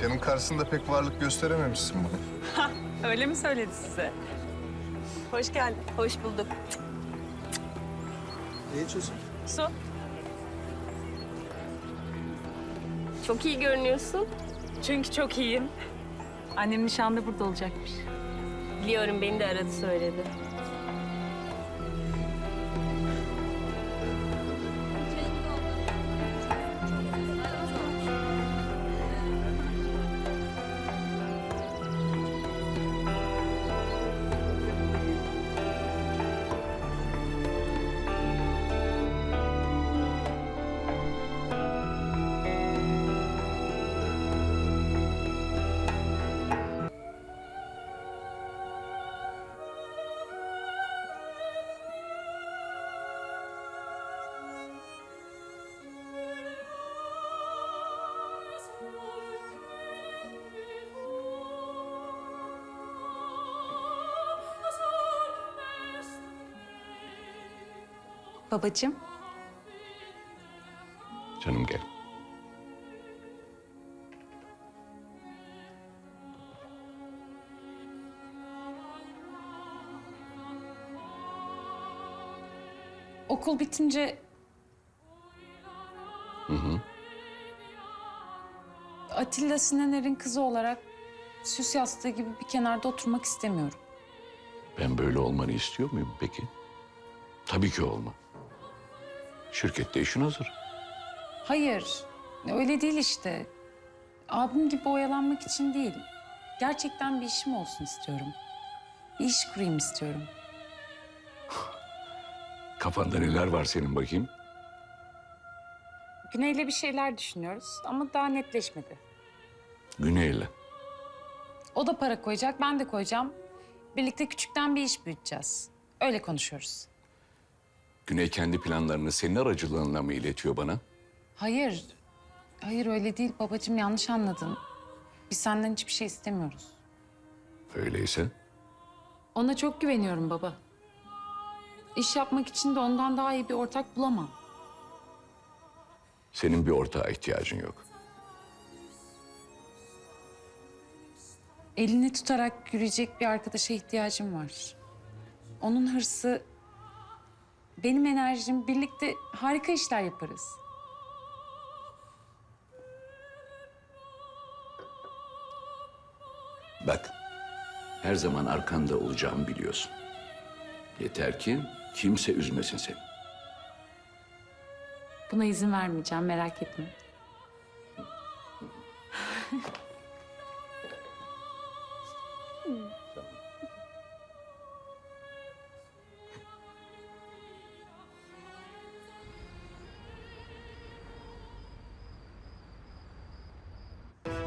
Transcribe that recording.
Can'ın karşısında pek varlık gösterememişsin bana. Öyle mi söyledi size? Hoş geldin. Hoş bulduk. Ne içiyorsun? Su. Çok iyi görünüyorsun. Çünkü çok iyiyim. Annem nişanda burada olacakmış. Biliyorum beni de aradı söyledi. Babacığım. Canım gel. Okul bitince... Atilla Sinener'in kızı olarak süs yastığı gibi bir kenarda oturmak istemiyorum. Ben böyle olmanı istiyor muyum peki? Tabii ki olma. Şirkette işin hazır. Hayır, öyle değil işte. Abim gibi oyalanmak için değil. Gerçekten bir işim olsun istiyorum. Bir iş kurayım istiyorum. Kafanda neler var senin bakayım? Güney'le bir şeyler düşünüyoruz ama daha netleşmedi. Güney'le. O da para koyacak, ben de koyacağım. Birlikte küçükten bir iş büyüteceğiz. Öyle konuşuyoruz. Güney kendi planlarını senin aracılığınla mı iletiyor bana? Hayır. Hayır öyle değil babacığım yanlış anladın. Biz senden hiçbir şey istemiyoruz. Öyleyse Ona çok güveniyorum baba. İş yapmak için de ondan daha iyi bir ortak bulamam. senin bir ortağa ihtiyacın yok. Elini tutarak yürüyecek bir arkadaşa ihtiyacım var. Onun hırsı, benim enerjim birlikte harika işler yaparız. Bak, her zaman arkanda olacağımı biliyorsun. Yeter ki kimse üzmesin seni. Buna izin vermeyeceğim merak etme.